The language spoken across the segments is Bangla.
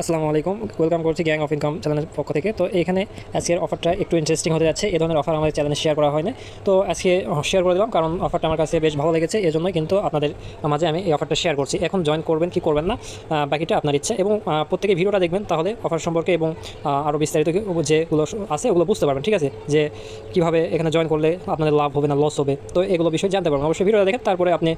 আসসালামু আলাইকুম। ওয়েলকাম করছি গ্যাং অফ ইনকাম চ্যানেলের পক্ষ থেকে। তো এখানে আজকের অফারটা একটু ইন্টারেস্টিং হতে যাচ্ছে। এই ধরনের অফার আমাদের চ্যানেলে শেয়ার করা হয় তো আজকে শেয়ার করে দিলাম কারণ অফারটা আমার কাছে বেশ ভালো লেগেছে। এই জন্যই কিন্তু আপনাদের মাঝে আমি এই অফারটা শেয়ার করছি। এখন জয়েন করবেন কি করবেন না বাকিটা আপনার ইচ্ছা। এবং প্রত্যেকে ভিডিওটা দেখবেন, তাহলে অফার সম্পর্কে এবং আরও বিস্তারিত যেগুলো আছে, ওগুলো বুঝতে পারবেন, ঠিক আছে? যে কীভাবে এখানে জয়েন করলে আপনাদের লাভ হবে না লস হবে। তো এগুলো বিষয়ে জানতে পারবেন। অবশ্যই ভিডিওটা দেখেন, তারপরে আপনি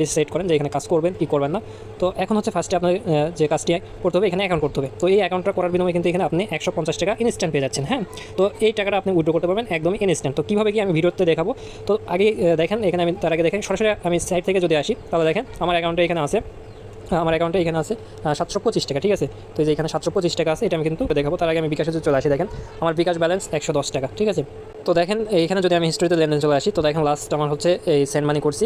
ডিসাইড করেন যে এখানে কাজ করবেন কি করবেন না। তো এখন হচ্ছে ফার্স্টে আপনার যে কাজটি করতে হবে, এখানে করতে হবে। তো এই অ্যাকাউন্টটা করার বিনিময়ে কিন্তু এখানে আপনি একশো পঞ্চাশ টাকা ইনস্ট্যান্ট পেয়ে যাচ্ছেন হ্যাঁ? তো এই টাকাটা আপনি উইড্রো করতে পারবেন একদমই ইনস্ট্যান্ট তো কীভাবে কি আমি ভিডিওতে দেখাবো? তো আগে দেখেন, এখানে আমি, তার আগে দেখেন, সরাসরি আমি সাইট থেকে যদি আসি, তাহলে দেখেন আমার অ্যাকাউন্টে এখানে আছে আমার অ্যাকাউন্টে এখানে আছে সাতশো পঁচিশ টাকা, ঠিক আছে? তো এই যে এখানে সাতশো পঁচিশ টাকা আছে, এটা আমি কিন্তু দেখাবো। তার আগে আমি বিকাশে চলে আসি, দেখেন, আমার বিকাশ ব্যালেন্স একশো দশ টাকা, ঠিক আছে? তো দেখেন, এইখানে যদি আমি হিস্ট্রিতে লেনদেন চলে আসি, তো দেখেন লাস্ট আমার হচ্ছে এই সেন্ড মানি করছি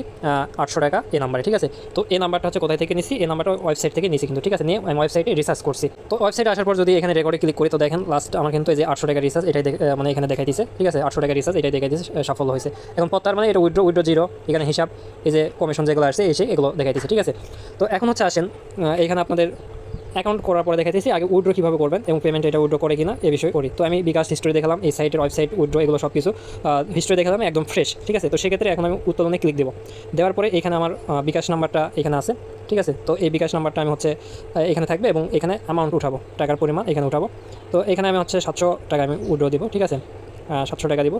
আটশো টাকা এই নাম্বারে ঠিক আছে? তো এই নাম্বারটা হচ্ছে কোথায় থেকে নিছি? এই নাম্বারটা ওয়েবসাইট থেকে নিছি কিন্তু, ঠিক আছে? নিয়ে আমি ওয়েবসাইটে রিসার্চ করছি। তো ওয়েবসাইটে আসার পর যদি এখানে রেকর্ডে ক্লিক করি, তো দেখেন লাস্ট আমার কিন্তু এই যে আটশো টাকা রিসার্চ এটাই মানে এখানে দেখাই দিছে, ঠিক আছে? আটশো টাকা রিসার্চ এটাই দেখাই দিছে, সফল হয়েছে। এখন তার মানে এটা উইড্রো উইড্রো জিরো এখানে হিসাব, এই যে কমিশন যেগুলো আসছে, এসে এগুলো দেখাই দিছে, ঠিক আছে? তো এখন হচ্ছে আসেন এখানে আপনাদের অ্যাকাউন্ট করার পরে দেখাইতেছি আগে উইড্রো কীভাবে করবেন এবং পেমেন্ট এটা উইড্রো করে কিনা এ বিষয়ে করি। তো আমি বিকাশ হিস্ট্রি দেখালাম, এই সাইটের ওয়েবসাইট উইড্রো এগুলো সব কিছু হিস্ট্রি দেখালাম, একদম ফ্রেশ ঠিক আছে? তো সেক্ষেত্রে এখন আমি উত্তোলনে ক্লিক দেবো। দেওয়ার পরে এখানে আমার বিকাশ নাম্বারটা এখানে আছে, ঠিক আছে? তো এই বিকাশ নাম্বারটা আমি হচ্ছে এখানে থাকবে এবং এখানে অ্যামাউন্ট উঠাবো, টাকার পরিমাণ এখানে উঠাবো। তো এখানে আমি হচ্ছে সাতশো টাকা আমি উইড্রো দিব, ঠিক আছে? সাতশো টাকা দিব।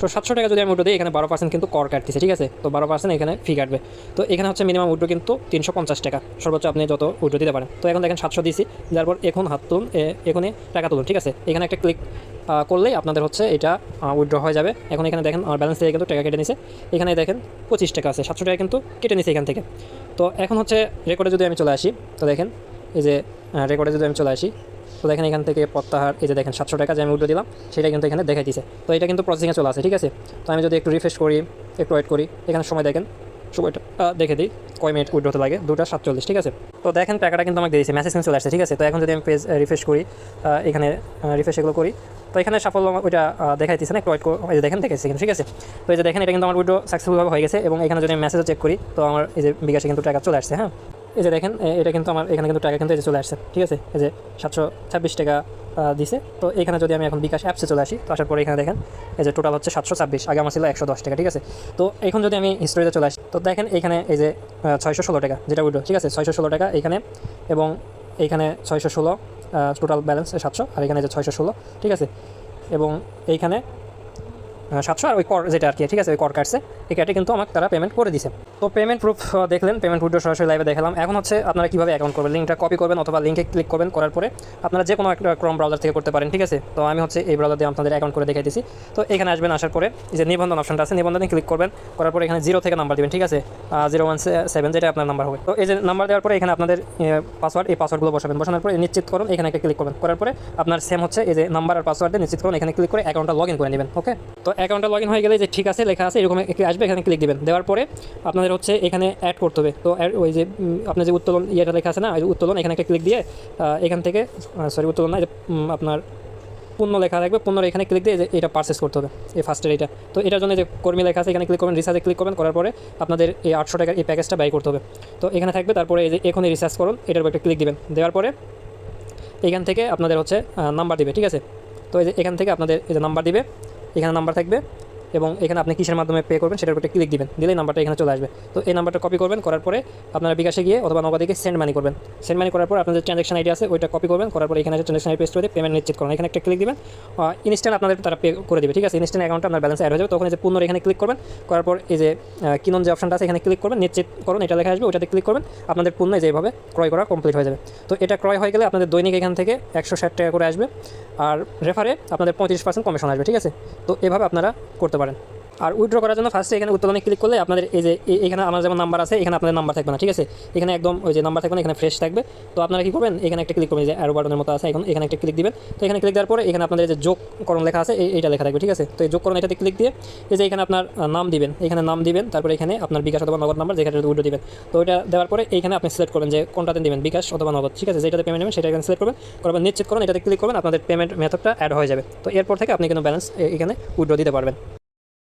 তো সাতশো টাকা যদি আমি উঠো দিই, এখানে বারো পার্সেন্ট কিন্তু কর কাটতেছে, ঠিক আছে? তো বারো পার্সেন্ট এখানে ফি কাটবে। তো এখানে হচ্ছে মিনিমাম উঠো কিন্তু তিনশো পঞ্চাশ টাকা। সর্বোচ্চ আপনি যত উঠো দিতে পারেন। তো এখন দেখেন সাতশো দিয়েছি যার পর এখন হাত তুলুন, এ- এখনই টাকা তুলুন, ঠিক আছে? এখানে একটা ক্লিক করলেই আপনাদের হচ্ছে এটা উইথড্র হয়ে যাবে। এখন এখানে দেখেন, আমার ব্যালেন্স থেকে কিন্তু টাকা কেটে নিছে। এখানে দেখেন পঁচিশ টাকা আছে, সাতশো টাকা কিন্তু কেটে নিছে এখান থেকে। তো এখন হচ্ছে রেকর্ডে যদি আমি চলে আসি, তো দেখেন, এই যে রেকর্ডে যদি আমি চলে আসি তো দেখেন এখান থেকে প্রত্যাহার এই যে দেখেন সাতশো টাকা যে আমি উঠে দিলাম সেটা কিন্তু এখানে দেখাই দিছে। তো এটা কিন্তু প্রসেসিংয়ে চলে আসে, ঠিক আছে? তো আমি যদি একটু রিফ্রেশ করি, একটু ওয়েট করি, এখানে সময় দেখেন, সময়টা দেখে দিই, কয় মিনিট উইড হতে লাগে? দুটা সাতচল্লিশ, ঠিক আছে? তো দেখেন টাকাটা কিন্তু আমাকে দিয়েছে মেসেজ কিন্তু চলে আসছে, ঠিক আছে? তো এখন যদি আমি পেজ রিফ্রেশ করি এখানে রিফ্রেশ এগুলো করি, তো এখানে সাফল্য ওইটা দেখাইতেছে না, একটু ওয়েট এই যে দেখেন দেখেছে ঠিক আছে? তো এই যে দেখেন, এটা কিন্তু আমার উইডো সাকসেসফুলভাবে হয়ে গেছে এবং এখানে যদি আমি মেসেজও চেক করি, তো আমার এই যে বিকাশে কিন্তু টাকা চলে আসছে হ্যাঁ? এই যে দেখেন এটা কিন্তু আমার, এখানে কিন্তু টাকা কিন্তু এই যে চলে আসছে, ঠিক আছে? এই যে সাতশো ছাব্বিশ টাকা দিছে। তো এখানে যদি আমি এখন বিকাশ অ্যাপসে চলে আসি, তো আসার পরে এখানে দেখেন, এই যে টোটাল হচ্ছে সাতশো ছাব্বিশ, আগে আমার ছিল একশো দশ টাকা, ঠিক আছে? তো এখন যদি আমি হিস্টোরিতে চলে আসি, তো দেখেন এখানে এই যে ছয়শো ষোলো টাকা, যেটা উইড্রো ঠিক আছে? ছয়শো ষোলো টাকা এখানে, এবং এইখানে ছয়শো ষোলো টোটাল ব্যালেন্স সাতশো, আর এখানে যে ছয়শো ষোলো, ঠিক আছে? এবং এইখানে সাতশো আর ওই কর যেটা আর কি, ঠিক আছে, ওই কর কাটছে। এই কাটে কিন্তু আমাকে তারা পেমেন্ট করে দিছে। তো পেমেন্ট প্রুফ দেখলেন পেমেন্ট উইড্রো সরাসরি লাইভে দেখালাম। এখন হচ্ছে আপনারা কীভাবে অ্যাকাউন্ট করবেন? লিঙ্কটা কপি করবেন অথবা লিঙ্কে ক্লিক করবেন, করার পরে আপনারা যে কোনো একটা ক্রম ব্রাউজার থেকে করতে পারেন, ঠিক আছে? তো আমি হচ্ছে এই ব্রাউজার দিয়ে আপনাদের অ্যাকাউন্ট করে দেখাই দিছি তো এখানে আসবেন, আসার পরে যে নিবন্ধন অপশনটা আছে, নিবন্ধনে ক্লিক করবেন। করার পরে এখানে জিরো থেকে নাম্বার দেবেন, ঠিক আছে? জিরো ওয়ান সেভেন যেটা আপনার নাম্বার হবে। তো এই যে নাম্বার দেওয়ার পরে এখানে আপনাদের পাসওয়ার্ড এই পাসওয়ার্ডগুলো বসাবেন। বসানোর পরে নিশ্চিত করুন, এখানে একটা ক্লিক করবেন। করার পরে আপনার সেম হচ্ছে এই যে নাম্বার আর পাসওয়ার্ড দিয়ে নিশ্চিত করুন, এখানে ক্লিক করে অ্যাকাউন্টটা লগ ইন করে নেবেন ওকে তো অ্যাকাউন্টটা লগ ইন হয়ে গেলে যে ঠিক আছে, লেখা আছে, এরকম আসবে, এখানে ক্লিক দিবেন। দেওয়ার পরে আপনাদের হচ্ছে এখানে অ্যাড করতে হবে। তো ওই যে আপনার যে উত্তোলন ইয়েটা লেখা আছে না উত্তোলন, এখানে একটা ক্লিক দিয়ে এখান থেকে সরি উত্তোলন না আপনার পূর্ণ লেখা থাকবে পূর্ণর এখানে ক্লিক দিয়ে এটা পারচেস করতে হবে, এই ফার্স্টের এটা। তো এটার জন্য যে কর্মী লেখা আছে, এখানে ক্লিক করবেন রিসার্চে ক্লিক করবেন, করার পরে আপনাদের এই আটশো টাকার এই প্যাকেজটা ব্যয় করতে হবে। তো এখানে থাকবে, তারপরে এই যে এখনই রিসার্চ করুন, এটার উপর একটা ক্লিক দিবেন। দেওয়ার পরে এখান থেকে আপনাদের হচ্ছে নাম্বার দিবে, ঠিক আছে? তো এই যে এখান থেকে আপনাদের এই যে নাম্বার দিবে এখানে নাম্বার থাকবে। এবং এখানে আপনি কিসের মাধ্যমে পে করবেন সেটার উপর ক্লিক দিবেন। দিলেই নাম্বারটা এখানে চলে আসবে। তো এই নাম্বারটা কপি করবেন, করার পরে আপনারা বিকাশে গিয়ে অথবা নগদে সেন্ড মানি করবেন। সেন্ড মানি করার পর আপনাদের ট্রানজাকশন আইডি আছে, ওইটা কপি করবেন, করার পরে এখানে ট্রানজাকশন আইডি পেস্ট করে পেমেন্ট নিশ্চিত করুন। এখানে একটা ক্লিক দিবেন ইনস্ট্যান্ট আপনাদের তারা পে করে দেবে, ঠিক আছে? ইনস্ট্যান্ট অ্যাকাউন্টে আপনার ব্যালেন্স অ্যাড হয়ে যাবে। তখন যে পূর্ণ এখানে ক্লিক করবেন, করার পর এই যে কিনন যে অপশনটা আছে, এখানে ক্লিক করবেন, নিশ্চিত করুন, এটা লেখা আসবে ওটাতে ক্লিক করবেন, আপনাদের পূর্ণ যেভাবে ক্রয় করা কমপ্লিট হয়ে যাবে। তো এটা ক্রয় হয়ে গেলে আপনাদের দৈনিক এখান থেকে একশো ষাট টাকা করে আসবে, আর রেফারে আপনাদের পঁয়ত্রিশ পার্সেন্ট কমিশন আসবে, ঠিক আছে? তো এভাবে আপনারা করতে পারেন। আর উইথড্র করার জন্য ফার্স্টে এখানে উত্তোলনে ক্লিক করলে আপনাদের এই যে এখানে আমার যেমন নাম্বার আছে, এখানে আপনাদের নাম্বার থাকবে না, ঠিক আছে? এখানে একদম ওই যে নাম্বার থাকবে না, এখানে ফ্রেশ থাকবে। তো আপনারা কি করবেন? এখানে একটা ক্লিক করবেন যে অ্যারো বাটনের মতো আছে, এখন এখানে একটা ক্লিক দিবেন। তো এখানে ক্লিক দেওয়ার পরে এখানে আপনাদের যে যোগ করণ লেখা আছে, এই- এইটা লেখা থাকবে, ঠিক আছে? তো এই যোগ করণ এটাতে ক্লিক দিয়ে এই যে এখানে আপনার নাম দিবেন, এখানে নাম দিবেন, তারপরে এখানে আপনার বিকাশ অথবা নগদ নাম্বার যেখানে উইড্রো দিবেন। তো ওইটা দেওয়ার পরে এইখানে আপনি সিলেক্ট করবেন যে কোনটাতে দিবেন, বিকাশ অথবা নগদ, ঠিক আছে? যেটাতে পেমেন্ট নেবেন, সেটা এখানে সিলেক্ট করবেন। করবেন নিশ্চিত করুন, এটাতে ক্লিক করবেন, আপনাদের পেমেন্ট মেথডটা অ্যাড হয়ে যাবে। তো এরপর থেকে আপনি কিন্তু ব্যালেন্স এখানে উইড্রো দিতে পারবেন।